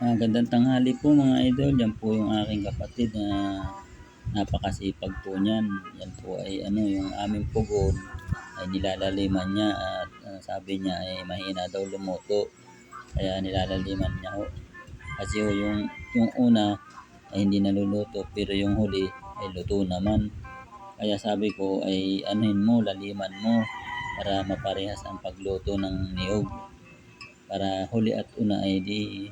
Ah, gandang tanghali po mga idol. Yan po yung aking kapatid na napakasipag po niyan. Yan po ay ano, yung aming pugon ay nilalaliman niya at ah, sabi niya ay mahina daw lumuto. Kaya nilalaliman niya ho. Kasi ho, yung, yung una ay hindi naluluto pero yung huli ay luto naman. Kaya sabi ko ay anuhin mo, laliman mo para maparehas ang pagluto ng niyog. Para huli at una ay di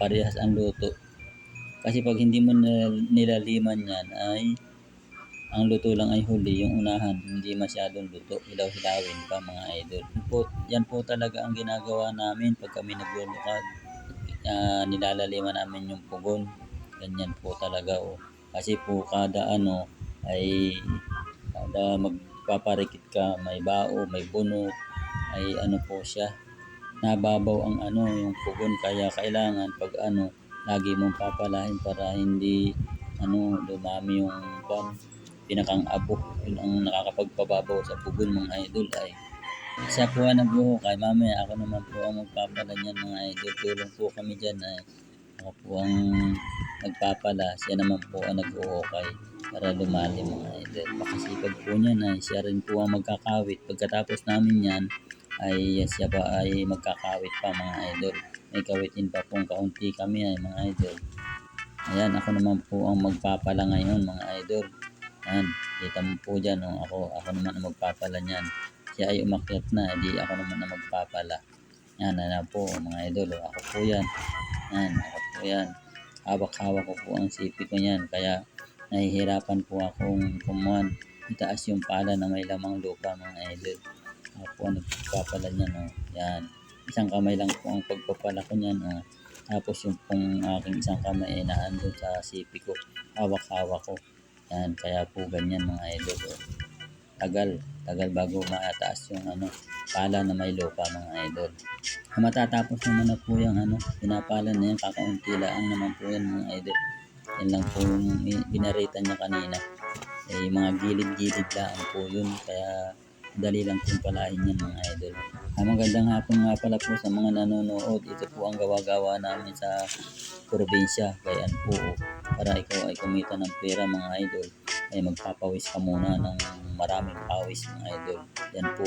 parehas ang luto. Kasi pag hindi mo nil- nilaliman yan ay ang luto lang ay huli, yung unahan hindi masyadong luto, hilaw-hilawin pa mga idol. Yan po, yan po talaga ang ginagawa namin pag kami naglulukad. Ah, nilalaliman namin yung pugon. Ganyan po talaga oh. Kasi po kada ano ay kada magpaparikit ka, may bao, may bunot, ay ano po siya, nababaw ang ano yung pugon. Kaya kailangan pag ano lagi mong papalahin para hindi ano dumami yung pan pinakang abo. Yun ang nakakapagpababaw sa pugon mga idol ay. Siya po ang nagbuhukay mamaya ako naman po ang magpapala niyan mga idol. Tulong po kami dyan ay. Ako po ang nagpapala. Siya naman po ang nagbuhukay para lumalim mga idol. Makasipag po niyan ay. Siya rin po ang magkakawit. Pagkatapos namin yan ay siya ba ay magkakawit pa mga idol. May kawitin pa pong kaunti kami ay mga idol. Ayan, ako naman po ang magpapala ngayon mga idol. Ayan, kita mo po dyan, oh, ako, ako naman ang magpapala niyan. Siya ay umakyat na, di ako naman ang magpapala. Yan, na po mga idol, oh, ako po yan. Yan, ako po yan. Hawak-hawak ko po ang sipi ko yan, kaya nahihirapan po akong kumuhan. Itaas yung pala na may lamang lupa mga idol. Ako po ang nagpapala niyan, oh. Yan. Isang kamay lang po ang pagpapala ko niyan, oh. Tapos yung pong aking isang kamay ay naandun sa sipi ko. Hawak-hawak ko. Yan. Kaya po ganyan mga idol, oh. Tagal. Tagal bago mataas yung ano, pala na may lupa mga idol. Matatapos naman na po yung ano, pinapala na yan. Kakaunti lang naman po yan mga idol. Yan lang po yung binarita niya kanina. Eh, mga gilid-gilid lang po yun. Kaya dali lang pong palahin yan mga idol. Ah, magandang hapon nga pala po sa mga nanonood. Ito po ang gawa-gawa namin sa probinsya. Kaya po, para ikaw ay kumita ng pera mga idol, ay magpapawis ka muna ng maraming pawis mga idol. Yan po.